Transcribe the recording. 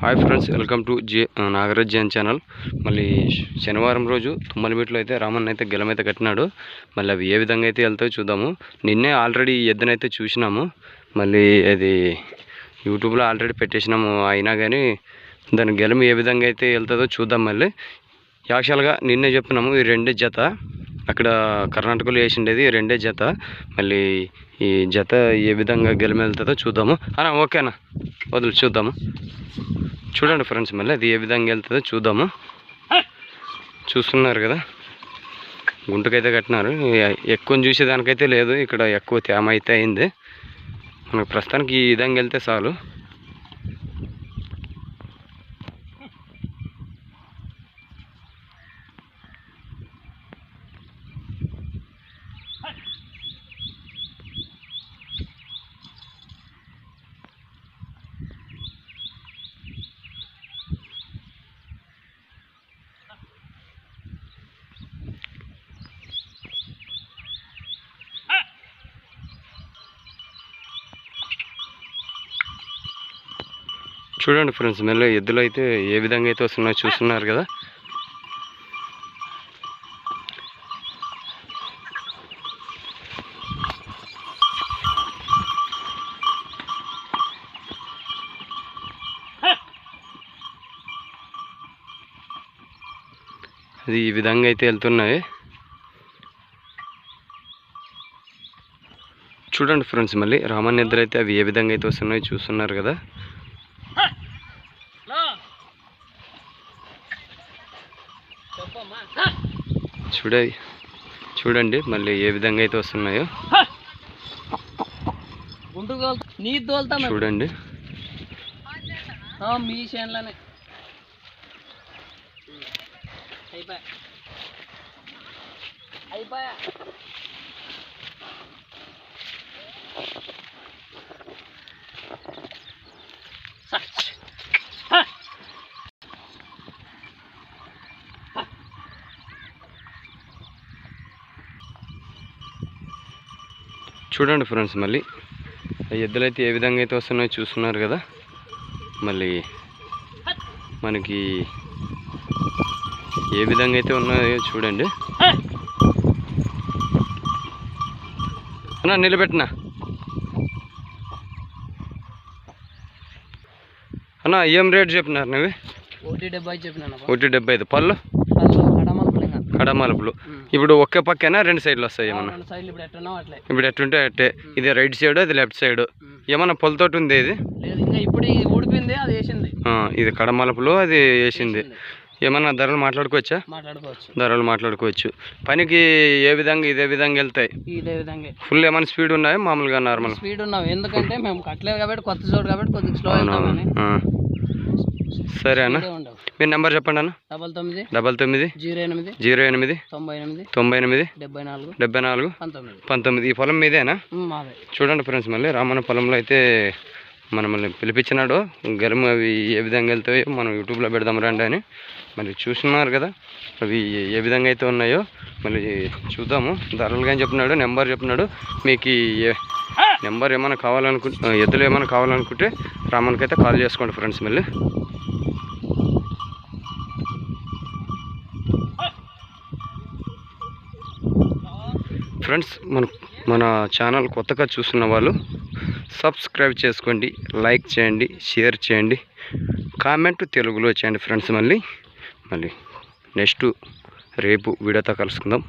Hi friends welcome to J Nagaraj Jain channel. మళ్ళీ శనివారం రోజు తుమ్మలమెట్లో అయితే రామన్ అయితే గెలమైతే కట్టినాడు. మళ్ళీ అవి ఏ విధంగా అయితే వెళ్తాయో చూద్దాము. నిన్నే ఆల్రెడీ ఎద్దునైతే చూసినాము. మళ్ళీ అది యూట్యూబ్లో ఆల్రెడీ పెట్టేసినాము. అయినా కానీ దాని గెలము ఏ విధంగా అయితే వెళ్తుందో చూద్దాం మళ్ళీ. యాక్చువల్గా నిన్నే చెప్పినాము ఈ రెండే జత. అక్కడ కర్ణాటకలో వేసిండేది రెండే జత. మళ్ళీ ఈ జత ఏ విధంగా గెలిమెళ్తుందో చూద్దాము. అన్నా ఓకేనా వదులు చూద్దాము. చూడండి ఫ్రెండ్స్ మళ్ళీ అది ఏ విధంగా వెళ్తుందో చూద్దాము. చూస్తున్నారు కదా. గుంటకైతే కట్టినారు. ఎక్కువ చూసేదానికైతే లేదు. ఇక్కడ ఎక్కువ తేమ అయితే అయింది. మనకు ప్రస్తుతానికి ఈ విధంగా వెళ్తే చాలు. చూడండి ఫ్రెండ్స్ మళ్ళీ ఎద్దులు అయితే ఏ విధంగా అయితే వస్తున్నాయో చూస్తున్నారు కదా. అది ఈ విధంగా అయితే వెళ్తున్నాయి. చూడండి ఫ్రెండ్స్ మళ్ళీ రామాన్ నిద్ర అయితే అవి ఏ విధంగా అయితే వస్తున్నాయో చూస్తున్నారు కదా. చూడ చూడండి మళ్ళీ ఏ విధంగా అయితే వస్తున్నాయో. చూడండి. మీ చేనులోనే. అయిపోయా. అయిపోయా. చూడండి ఫ్రెండ్స్ మళ్ళీ. ఆ ఎద్దులు అయితే ఏ విధంగా అయితే వస్తున్నాయో చూస్తున్నారు కదా. మళ్ళీ మనకి ఏ విధంగా అయితే ఉన్నాయో చూడండి. అన్నా నిలబెట్టినా? అన్నా ఏం రేట్ చెప్పినారు నువ్వు? ఒకటి డెబ్బై చెప్పినాను ఒకటి డెబ్బై ఐదు. పళ్ళు? కడమలుపులు ఉమ్. ఇప్పుడు ఒకే పక్కన రెండు సైడ్లు వస్తాయి ఏమన్నా? ఇప్పుడు ఎట్టుంటే అట్టే. ఇది రైట్ సైడ్ అది లెఫ్ట్ సైడ్. ఏమన్నా పొలతోటి ఉంది ఇది? ఇది ఇది కడమలుపులు అది వేసింది. ఏమన్నా ధరలు మాట్లాడుకోవచ్చా? ధరలు మాట్లాడుకోవచ్చు. పనికి ఏ విధంగా ఇదే విధంగా వెళ్తాయి? ఇదే విధంగా. ఫుల్ ఏమైనా స్పీడ్ ఉన్నాయా? మామూలుగా నార్మల్ స్పీడ్ ఉన్నాం ఎందుకంటే మేము కట్టలేదు కాబట్టి కొత్త చోటు కాబట్టి కొద్దిగా స్లో. సరే అన్న. మీ నెంబర్ చెప్పండి అన్న. డబల్ తొమ్మిది డబల్ తొమ్మిది జీరో ఎనిమిది జీరో ఎనిమిది తొంభై ఎనిమిది తొంభై ఎనిమిది డెబ్బై నాలుగు డెబ్బై నాలుగు పంతొమ్మిది. పంతొమ్మిది. ఈ పొలం మీదేనా? చూడండి ఫ్రెండ్స్ మళ్ళీ రామన్న పొలంలో అయితే మనం మళ్ళీ పిలిపించినాడు. గరుము అవి ఏ విధంగా వెళ్తాయో మనం యూట్యూబ్లో పెడదాం రండి అని. మరి చూస్తున్నారు కదా అవి ఏ విధంగా అయితే ఉన్నాయో మళ్ళీ చూద్దాము. ధరలు కానీ చెప్పినాడు? నెంబర్ చెప్పినాడు. మీకు నెంబర్ ఏమైనా కావాలనుకుంటే ఎద్దులు ఏమైనా కావాలనుకుంటే రామన్కి అయితే కాల్ చేసుకోండి ఫ్రెండ్స్ మళ్ళీ. ఫ్రెండ్స్ మన మన ఛానల్ కొత్తగా చూస్తున్న వాళ్ళు సబ్స్క్రైబ్ చేసుకోండి లైక్ చేయండి షేర్ చేయండి కామెంట్ తెలుగులో చేయండి ఫ్రెండ్స్ మళ్ళీ. మళ్ళీ నెక్స్ట్ రేపు వీడియోతో కలుసుకుందాం.